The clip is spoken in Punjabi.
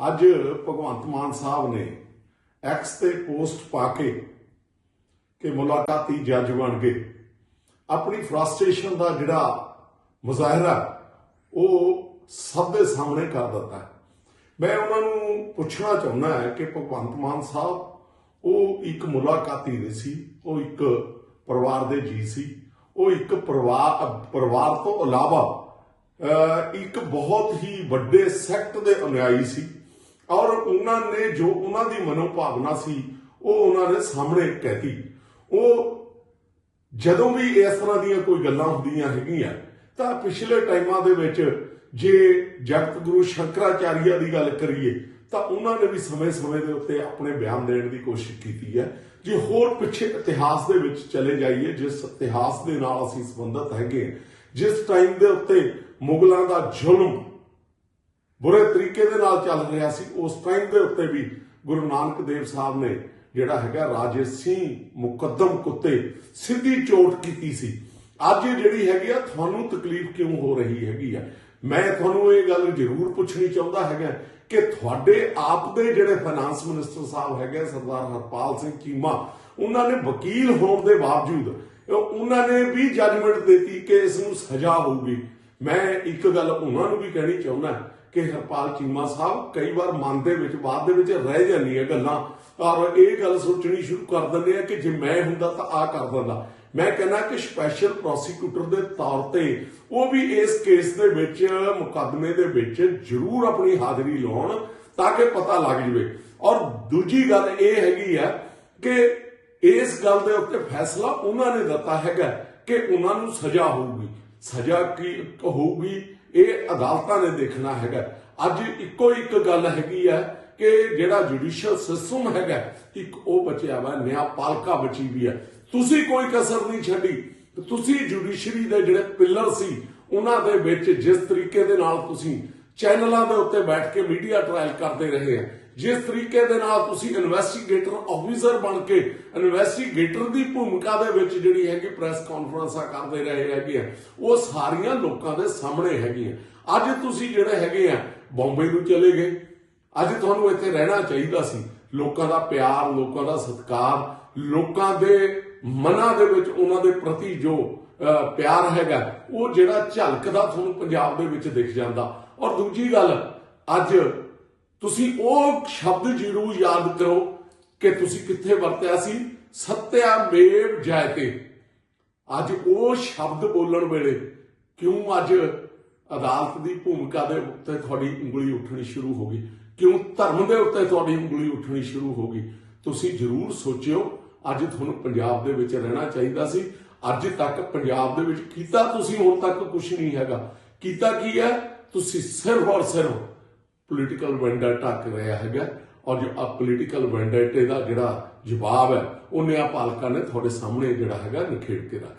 ਅੱਜ ਭਗਵੰਤ ਮਾਨ ਸਾਹਿਬ ਨੇ ਐਕਸ ਤੇ ਪੋਸਟ ਪਾ ਕੇ ਕਿ ਮੁਲਾਕਾਤੀ ਜੱਜ ਬਣ ਗਏ। ਆਪਣੀ ਫਰਸਟ੍ਰੇਸ਼ਨ ਦਾ ਜਿਹੜਾ ਮੁਜ਼ਾਹਰਾ, ਉਹ ਸਭ ਦੇ ਸਾਹਮਣੇ ਕਰ ਦਿੱਤਾ। ਮੈਂ ਉਹਨਾਂ ਨੂੰ ਪੁੱਛਣਾ ਚਾਹੁੰਦਾ ਹੈ ਕਿ ਭਗਵੰਤ ਮਾਨ ਸਾਹਿਬ, ਉਹ ਇੱਕ ਮੁਲਾਕਾਤੀ ਨਹੀਂ ਸੀ, ਉਹ ਇੱਕ ਪਰਿਵਾਰ ਦੇ ਜੀ ਸੀ, ਉਹ ਇੱਕ ਪਰਿਵਾਰ ਪਰਿਵਾਰ ਤੋਂ ਇਲਾਵਾ ਇੱਕ ਬਹੁਤ ਹੀ ਵੱਡੇ ਸੈਕਟ ਦੇ ਅਨੁਯਾਈ ਸੀ। ਔਰ ਉਹਨਾਂ ਨੇ ਜੋ ਉਹਨਾਂ ਦੀ ਮਨੋਭਾਵਨਾ ਸੀ, ਉਹ ਉਹਨਾਂ ਨੇ ਸਾਹਮਣੇ ਕਹਿਤੀ। ਉਹ ਜਦੋਂ ਵੀ ਇਸ ਤਰ੍ਹਾਂ ਦੀਆਂ ਕੋਈ ਗੱਲਾਂ ਹੁੰਦੀਆਂ ਹੈਗੀਆਂ, ਤਾਂ ਪਿਛਲੇ ਟਾਈਮਾਂ ਦੇ ਵਿੱਚ ਜੇ ਜਗਤ ਗੁਰੂ ਸ਼ੰਕਰਾਚਾਰੀਆ ਦੀ ਗੱਲ ਕਰੀਏ, ਤਾਂ ਉਹਨਾਂ ਨੇ ਵੀ ਸਮੇਂ-ਸਮੇਂ ਦੇ ਉੱਤੇ ਆਪਣੇ ਬਿਆਨ ਦੇਣ ਦੀ ਕੋਸ਼ਿਸ਼ ਕੀਤੀ ਹੈ। ਜੇ ਹੋਰ ਪਿੱਛੇ ਇਤਿਹਾਸ ਦੇ ਵਿੱਚ ਚਲੇ ਜਾਈਏ, ਜਿਸ ਇਤਿਹਾਸ ਦੇ ਨਾਲ ਅਸੀਂ ਸੰਬੰਧਿਤ ਹੈਗੇ ਜਿਸ ਟਾਈਮ ਦੇ ਉੱਤੇ ਮੁਗਲਾਂ ਦਾ ਜ਼ੁਲਮ ਬੁਰੇ ਤਰੀਕੇ ਦੇ ਨਾਲ ਚੱਲ ਰਿਹਾ ਸੀ, ਉਸ ਟਾਈਮ ਦੇ ਉੱਤੇ ਵੀ ਗੁਰੂ ਨਾਨਕ ਦੇਵ ਸਾਹਿਬ ਨੇ ਜਿਹੜਾ ਹੈਗਾ ਰਾਜੇ ਸਿੰਘ ਮੁਕੱਦਮ ਕੁੱਤੇ ਸਿੱਧੀ ਚੋਟ ਕੀਤੀ ਸੀ। ਅੱਜ ਜਿਹੜੀ ਹੈਗੀ ਆ, ਤੁਹਾਨੂੰ ਤਕਲੀਫ ਕਿਉਂ ਹੋ ਰਹੀ ਹੈਗੀ ਆ? ਮੈਂ ਤੁਹਾਨੂੰ ਇਹ ਗੱਲ ਜ਼ਰੂਰ ਪੁੱਛਣੀ ਚਾਹੁੰਦਾ ਹੈਗਾ ਕਿ ਤੁਹਾਡੇ ਆਪ ਦੇ ਜਿਹੜੇ ਫਾਈਨਾਂਸ ਮਿਨਿਸਟਰ ਸਾਹਿਬ ਹੈਗੇ ਸਰਦਾਰ ਹਰਪਾਲ ਸਿੰਘ ਚੀਮਾ, ਉਹਨਾਂ ਨੇ ਵਕੀਲ ਹੋਣ ਦੇ ਬਾਵਜੂਦ ਉਹਨਾਂ ਨੇ ਵੀ ਜੱਜਮੈਂਟ ਦਿੱਤੀ ਕਿ ਇਸ ਨੂੰ ਸਜ਼ਾ ਹੋਊਗੀ। ਮੈਂ ਇੱਕ ਗੱਲ ਉਹਨਾਂ ਨੂੰ ਵੀ ਕਹਿਣੀ ਚਾਹੁੰਦਾ ਕਿ ਹਰਪਾਲ ਚੀਮਾ ਸਾਹਿਬ ਕਈ ਵਾਰ ਮਨ ਦੇ ਵਿੱਚ, ਬਾਅਦ ਦੇ ਵਿੱਚ ਰਹਿ ਜਾਂਦੀਆਂ ਗੱਲਾਂ। ਔਰ ਇਹ ਗੱਲ ਸੋਚਣੀ ਸ਼ੁਰੂ ਕਰ ਦਿੰਦੇ ਆ ਕਿ ਜੇ ਮੈਂ ਹੁੰਦਾ ਤਾਂ ਆ ਕਰ ਦਿੰਦਾ। ਮੈਂ ਕਹਿੰਦਾ ਕਿ ਸਪੈਸ਼ਲ ਪ੍ਰੋਸੀਕਿਊਟਰ ਦੇ ਤੌਰ ਤੇ ਉਹ ਵੀ ਇਸ ਕੇਸ ਦੇ ਵਿੱਚ, ਮੁਕੱਦਮੇ ਦੇ ਵਿੱਚ ਜ਼ਰੂਰ ਆਪਣੀ ਹਾਜ਼ਰੀ ਲਾਉਣ ਤਾਂ ਕਿ ਪਤਾ ਲੱਗ ਜਵੇ। ਔਰ ਦੂਜੀ ਗੱਲ ਇਹ ਹੈਗੀ ਆ ਕਿ ਇਸ ਗੱਲ ਦੇ ਉੱਤੇ ਫੈਸਲਾ ਉਹਨਾਂ ਨੇ ਦਿੱਤਾ ਹੈਗਾ ਕਿ ਉਹਨਾਂ ਨੂੰ ਸਜ਼ਾ ਹੋਊਗੀ। ਸਜ਼ਾ ਕੀ ਹੋਊਗੀ? ਇਹ ਅਦਾਲਤਾਂ ਨੇ ਦੇਖਣਾ ਹੈਗਾ। ਅੱਜ ਇੱਕੋ ਇੱਕ ਗੱਲ ਹੈਗੀ ਆ ਕਿ ਜਿਹੜਾ ਜੁਡੀਸ਼ੀਅਲ ਸਿਸਟਮ ਹੈਗਾ, ਇੱਕ ਉਹ ਬਚਿਆ ਵਾ ਨਿਆਂਪਾਲਿਕਾ ਬਚੀ ਵੀ ਹੈ ਤੁਸੀਂ ਕੋਈ ਕਸਰ ਨਹੀਂ ਛੱਡੀ। ਤੁਸੀਂ ਜੁਡੀਸ਼ਰੀ ਦੇ ਜਿਹੜੇ ਪਿੱਲਰ ਸੀ, ਉਹਨਾਂ ਦੇ ਵਿੱਚ ਜਿਸ ਤਰੀਕੇ ਦੇ ਨਾਲ ਤੁਸੀਂ ਚੈਨਲਾਂ ਦੇ ਉੱਤੇ ਬੈਠ ਕੇ ਮੀਡੀਆ ਟ੍ਰਾਇਲ ਕਰਦੇ ਰਹੇ ਆ ਜਿਸ ਤਰੀਕੇ ਦੇ ਨਾਲ ਤੁਸੀਂ ਇਨਵੈਸਟੀਗੇਟਰ ਆਫੀਸਰ ਬਣ ਕੇ ਇਨਵੈਸਟੀਗੇਟਰ ਦੀ ਭੂਮਿਕਾ ਦੇ ਵਿੱਚ ਜਿਹੜੀ ਹੈਗੀ ਪ੍ਰੈਸ ਕਾਨਫਰੰਸਾਂ ਕਰਦੇ ਰਹੇ ਹੈਗੇ ਆ, ਉਹ ਸਾਰੀਆਂ ਲੋਕਾਂ ਦੇ ਸਾਹਮਣੇ ਹੈਗੀਆਂ। ਅੱਜ ਤੁਸੀਂ ਜਿਹੜੇ ਹੈਗੇ ਆ ਬੰਬੇ ਨੂੰ ਚਲੇ ਗਏ। ਅੱਜ ਤੁਹਾਨੂੰ ਇੱਥੇ ਰਹਿਣਾ ਚਾਹੀਦਾ ਸੀ। ਲੋਕਾਂ ਦਾ ਪਿਆਰ, ਲੋਕਾਂ ਦਾ ਸਤਿਕਾਰ, ਲੋਕਾਂ ਦੇ ਮਨਾਂ ਦੇ ਵਿੱਚ ਉਹਨਾਂ ਦੇ ਪ੍ਰਤੀ ਜੋ ਪਿਆਰ ਹੈਗਾ, ਉਹ ਜਿਹੜਾ ਝਲਕਦਾ ਤੁਹਾਨੂੰ ਪੰਜਾਬ ਦੇ ਵਿੱਚ ਦਿਖ ਜਾਂਦਾ। ਔਰ ਦੂਜੀ ਗੱਲ, ਅੱਜ ਤੁਸੀਂ ਉਹ ਸ਼ਬਦ ਜ਼ਰੂਰ ਯਾਦ ਕਰੋ ਕਿ ਤੁਸੀਂ ਕਿੱਥੇ ਵਰਤਿਆ ਸੀ? ਸਤਿਆ ਮੇਵ ਜਯਤੇ ਅੱਜ ਉਹ ਸ਼ਬਦ ਬੋਲਣ ਵੇਲੇ ਕਿਉਂ ਅੱਜ ਅਦਾਲਤ ਦੀ ਭੂਮਿਕਾ ਦੇ ਉੱਤੇ ਤੁਹਾਡੀ ਉਂਗਲੀ ਉੱਠਣੀ ਸ਼ੁਰੂ ਹੋ ਗਈ? ਕਿਉਂ ਧਰਮ ਦੇ ਉੱਤੇ ਤੁਹਾਡੀ ਉਂਗਲੀ ਉੱਠਣੀ ਸ਼ੁਰੂ ਹੋ ਗਈ? ਤੁਸੀਂ ਜ਼ਰੂਰ ਸੋਚਿਓ, ਅੱਜ ਤੁਹਾਨੂੰ ਪੰਜਾਬ ਦੇ ਵਿੱਚ ਰਹਿਣਾ ਚਾਹੀਦਾ ਸੀ। ਅੱਜ ਤੱਕ ਪੰਜਾਬ ਦੇ ਵਿੱਚ ਕੀਤਾ ਤੁਸੀਂ, ਹੁਣ ਤੱਕ ਕੁਝ ਨਹੀਂ ਹੈਗਾ। ਕੀਤਾ ਕੀ ਹੈ? ਤੁਸੀਂ ਸਿਰਫ ਔਰ ਸਿਰਫ ਪੋਲੀਟੀਕਲ ਵੈਂਡਾ ਢੱਕ ਰਿਹਾ ਹੈਗਾ। ਔਰ ਜੋ ਆ ਪੋਲੀਟੀਕਲ ਵੈਂਡੇਟੇ ਦਾ ਜਿਹੜਾ ਜਵਾਬ ਹੈ ਉਹ ਨਿਆਂ ਨਿਆਂਪਾਲਕਾਂ ਨੇ ਤੁਹਾਡੇ ਸਾਹਮਣੇ ਜਿਹੜਾ ਹੈਗਾ, ਨਿਖੇੜ ਕੇ ਰੱਖ